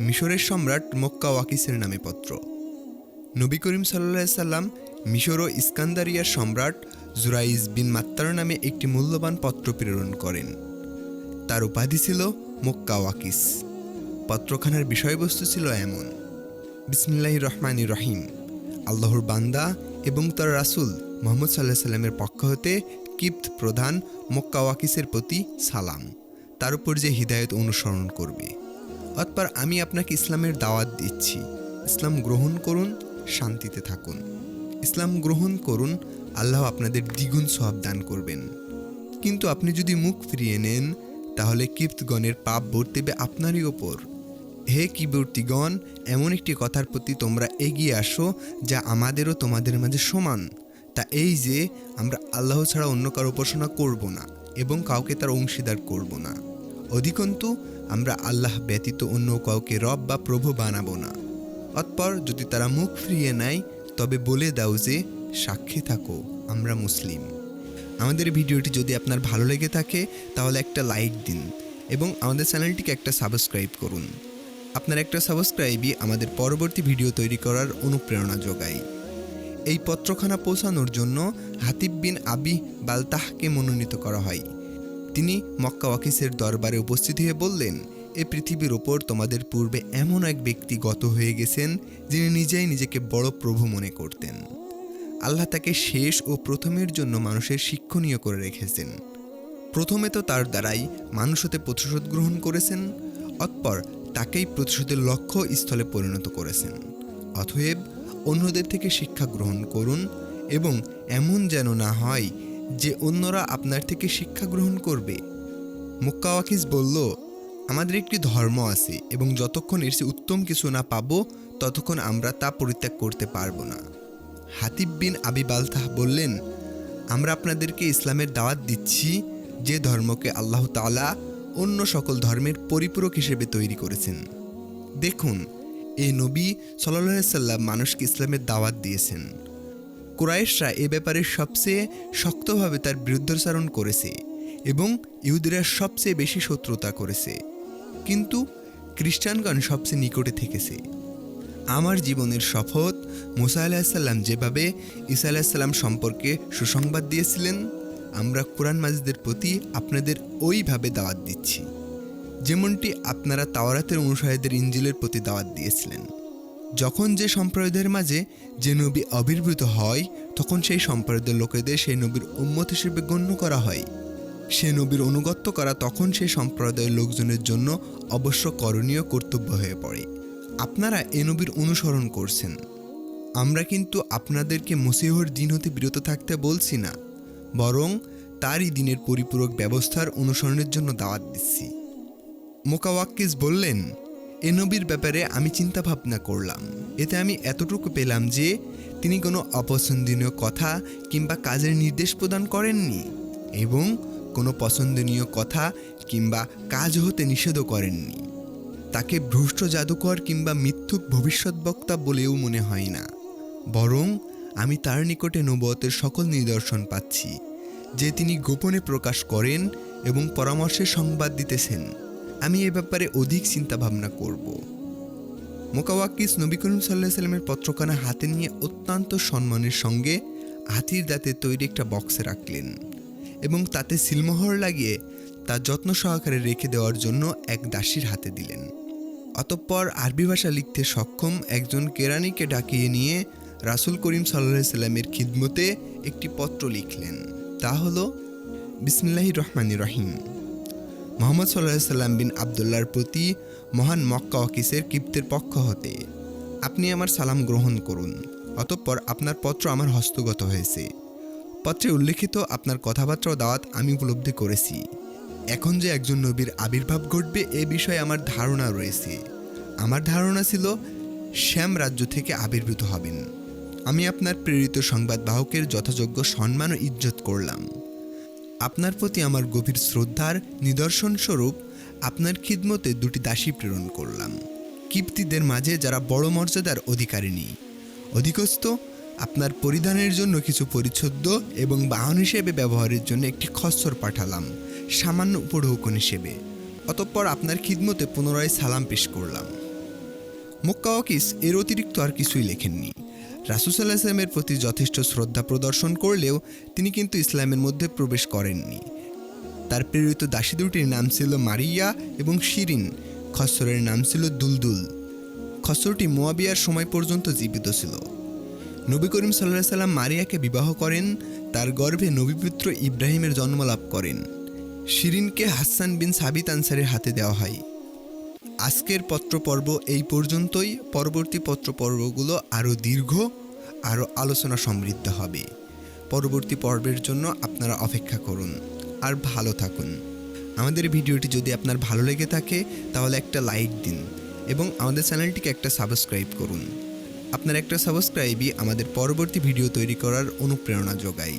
মিশরের সম্রাট মক্কা ওয়াকিসের নামে পত্র। নবী করিম সাল্লাহ সাল্লাম মিশর ও ইস্কান্দারিয়ার সম্রাট জুরাইজ বিন মাত্তার নামে একটি মূল্যবান পত্র প্রেরণ করেন। তার উপাধি ছিল মক্কা ওয়াকিস। পত্রখানার বিষয়বস্তু ছিল এমন বিসমিল্লাহ রহমান রহিম, আল্লাহর বান্দা এবং তার রাসূল মোহাম্মদ সাল্লাহ সাল্লামের পক্ষ হতে কিপ্ত প্রধান মক্কা ওয়াকিসের প্রতি সালাম। তার উপর যে হৃদায়ত অনুসরণ করবে। অতপর আমি আপনাকে ইসলামের দাওয়াত দিচ্ছি। ইসলাম গ্রহণ করুন, শান্তিতে থাকুন। ইসলাম গ্রহণ করুন, আল্লাহ আপনাদের দ্বিগুণ সব দান করবেন। কিন্তু আপনি যদি মুখ ফিরিয়ে নেন, তাহলে কিপ্তগণের পাপ বর্তিবে আপনারই ওপর। হে কিবর্তিগণ, এমন একটি কথার প্রতি তোমরা এগিয়ে আসো, যা আমাদেরও তোমাদের মাঝে সমান। তা এই যে, আমরা আল্লাহ ছাড়া অন্য কারও উপাসনা করব না, এবং কাউকে তার অংশীদার করব না। অধিকন্তু, আমরা আল্লাহ ব্যতীত অন্য কাউকে রব বা প্রভু বানাবো না। অতপর যদি তারা মুখ ফিরিয়ে নেয়, তবে বলে দাও যে, সাক্ষী থাকো, আমরা মুসলিম। আমাদের ভিডিওটি যদি আপনার ভালো লেগে থাকে, তাহলে একটা লাইক দিন এবং আমাদের চ্যানেলটিকে একটা সাবস্ক্রাইব করুন। আপনার একটা সাবস্ক্রাইবই আমাদের পরবর্তী ভিডিও তৈরি করার অনুপ্রেরণা যোগায়। এই পত্রখানা পৌঁছানোর জন্য হাতিব বিন আবি বালতাহকে মনোনীত করা হয়। তিনি মক্কা ওয়াকিসের দরবারে উপস্থিত হয়ে বললেন, এ পৃথিবীর ওপর তোমাদের পূর্বে এমন এক ব্যক্তি গত হয়ে গেছেন, যিনি নিজেই নিজেকে বড় প্রভু মনে করতেন। আল্লাহ তাকে শেষ ও প্রথমের জন্য মানুষের শিক্ষণীয় করে রেখেছেন। প্রথমে তো তার দ্বারাই মানুষ হতে প্রতিশোধ গ্রহণ করেছেন, অতপর তাকেই প্রতিশোধের লক্ষ্য স্থলে পরিণত করেছেন। অতএব অন্যদের থেকে শিক্ষা গ্রহণ করুন এবং এমন যেন না হয় যে অন্যরা আপনার থেকে শিক্ষা গ্রহণ করবে। মুক্কাওয়াকিস বলল, আমাদের একটি ধর্ম আছে এবং যতক্ষণ এর চেয়ে উত্তম কিছু না পাবো, ততক্ষণ আমরা তা পরিত্যাগ করতে পারব না। হাতিব বিন আবি বালতাহ বললেন, আমরা আপনাদেরকে ইসলামের দাওয়াত দিচ্ছি যে ধর্মকে আল্লাহ তাআলা অন্য সকল ধর্মের পরিপূরক হিসেবে তৈরি করেছেন। দেখুন, এই নবী সাল্লাহ সাল্লাম মানুষকে ইসলামের দাওয়াত দিয়েছেন। কুরাইশরা এ ব্যাপারে সবচেয়ে শক্তভাবে তার বিরুদ্ধাচরণ করেছে এবং ইহুদিরা সবচেয়ে বেশি শত্রুতা করেছে। কিন্তু খ্রিস্টানগণ সবচেয়ে নিকটে থেকেছে। আমার জীবনের শপথ মুসা আলাহিসাল্লাম যেভাবে ঈসা আলাহিসাল্লাম সম্পর্কে সুসংবাদ দিয়েছিলেন, আমরা কোরআন মাজিদের প্রতি আপনাদের ওইভাবে দাওয়াত দিচ্ছি। যেমনটি আপনারা তাওরাতের অনুসারীদের ইঞ্জিলের প্রতি দাওয়াত দিয়েছিলেন। যখন যে সম্প্রদায়ের মাঝে যে নবী আবির্ভূত হয়, তখন সেই সম্প্রদায়ের লোকেদের সেই নবীর উন্মত হিসেবে গণ্য করা হয়। সে নবীর অনুগত্য করা তখন সেই সম্প্রদায়ের লোকজনের জন্য অবশ্য করণীয় কর্তব্য হয়ে পড়ে। আপনারা এ নবীর অনুসরণ করছেন। আমরা কিন্তু আপনাদেরকে মসিহর দিন হতে বিরত থাকতে বলছি না, বরং তারই দিনের পরিপূরক ব্যবস্থার অনুসরণের জন্য দাওয়াত দিচ্ছি। মোকাওয়াক্কিস বললেন এ নবীর ব্যাপারে আমি চিন্তা ভাবনা করলাম। এতে আমি এতটুকু পেলাম যে, তিনি কোনো অপছন্দনীয় কথা কিংবা কাজের নির্দেশ প্রদান করেননি এবং কোনো পছন্দনীয় কথা কিংবা কাজ হতে নিষেধও করেননি। তাকে ভ্রষ্ট জাদুকর কিংবা মিথ্যুক ভবিষ্যৎ বক্তা বলেও মনে হয় না। বরং আমি তার নিকটে নবতের সকল নিদর্শন পাচ্ছি, যে তিনি গোপনে প্রকাশ করেন এবং পরামর্শে সংবাদ দিতেছেন। আমি এ ব্যাপারে অধিক চিন্তা ভাবনা করব। মোকাওয়াক্কিস নবী করিম সাল্লাহ সাল্লামের পত্রখানা হাতে নিয়ে অত্যন্ত সম্মানের সঙ্গে হাতির দাঁতে তৈরি একটা বক্সে রাখলেন এবং তাতে সিলমোহর লাগিয়ে তা যত্ন সহকারে রেখে দেওয়ার জন্য এক দাসীর হাতে দিলেন। অতঃপর আরবি ভাষা লিখতে সক্ষম একজন কেরানিকে ডাকিয়ে নিয়ে রাসুল করিম সাল্লাহ সাল্লামের খিদমতে একটি পত্র লিখলেন। তা হলো, বিসমিল্লাহির রহমানির রহিম। মোহাম্মদ সাল্লাহ সাল্লাম বিন আবদুল্লার প্রতি মহান মক্কা অকিসের কিপ্তের পক্ষ হতে, আপনি আমার সালাম গ্রহণ করুন, অতঃপর আপনার পত্র আমার হস্তগত হয়েছে। পত্রে উল্লেখিত আপনার কথাবার্তা ও দাওয়াত আমি উপলব্ধি করেছি। এখন যে একজন নবীর আবির্ভাব ঘটবে এ বিষয়ে আমার ধারণা রয়েছে। আমার ধারণা ছিল, শ্যাম রাজ্য থেকে আবির্ভূত হবেন। আমি আপনার প্রেরিত সংবাদবাহকের যথাযোগ্য সম্মান ও ইজ্জত করলাম। আপনার প্রতি আমার গভীর শ্রদ্ধার নিদর্শনস্বরূপ আপনার খিদমতে দুটি দাসী প্রেরণ করলাম। কিপ্তিদের মাঝে যারা বড় মর্যাদার অধিকারিণী। অধিকস্থ, আপনার পরিধানের জন্য কিছু পরিচ্ছদ্য এবং বাহন হিসেবে ব্যবহারের জন্য একটি খচ্চর পাঠালাম, সামান্য উপঢৌকন হিসেবে। অতঃপর আপনার খিদমতে পুনরায় সালাম পেশ করলাম। মক্কা ওয়াকিস এর অতিরিক্ত আর কিছুই লেখেননি। রাসুসাল্লাহ ইসলামের প্রতি যথেষ্ট শ্রদ্ধা প্রদর্শন করলেও তিনি কিন্তু ইসলামের মধ্যে প্রবেশ করেননি। তার প্রেরিত দাসী দুটির নাম ছিল মারিয়া এবং শিরিন। খসরের নাম ছিল দুলদুল। খসরটি মোয়াবিয়ার সময় পর্যন্ত জীবিত ছিল। নবী করিম সাল্লাহ সাল্লাম মারিয়াকে বিবাহ করেন, তার গর্ভে নবীপুত্র ইব্রাহিমের জন্ম লাভ করেন। শিরিনকে হাসান বিন সাবিত আনসারের হাতে দেওয়া হয়। আজকের পত্রপর্ব এই পর্যন্তই। পরবর্তী পত্রপর্বগুলো আরও দীর্ঘ, আরও আলোচনা সমৃদ্ধ হবে। পরবর্তী পর্বের জন্য আপনারা অপেক্ষা করুন আর ভালো থাকুন। আমাদের ভিডিওটি যদি আপনার ভালো লেগে থাকে, তাহলে একটা লাইক দিন এবং আমাদের চ্যানেলটিকে একটা সাবস্ক্রাইব করুন। আপনার একটা সাবস্ক্রাইবই আমাদের পরবর্তী ভিডিও তৈরি করার অনুপ্রেরণা যোগায়।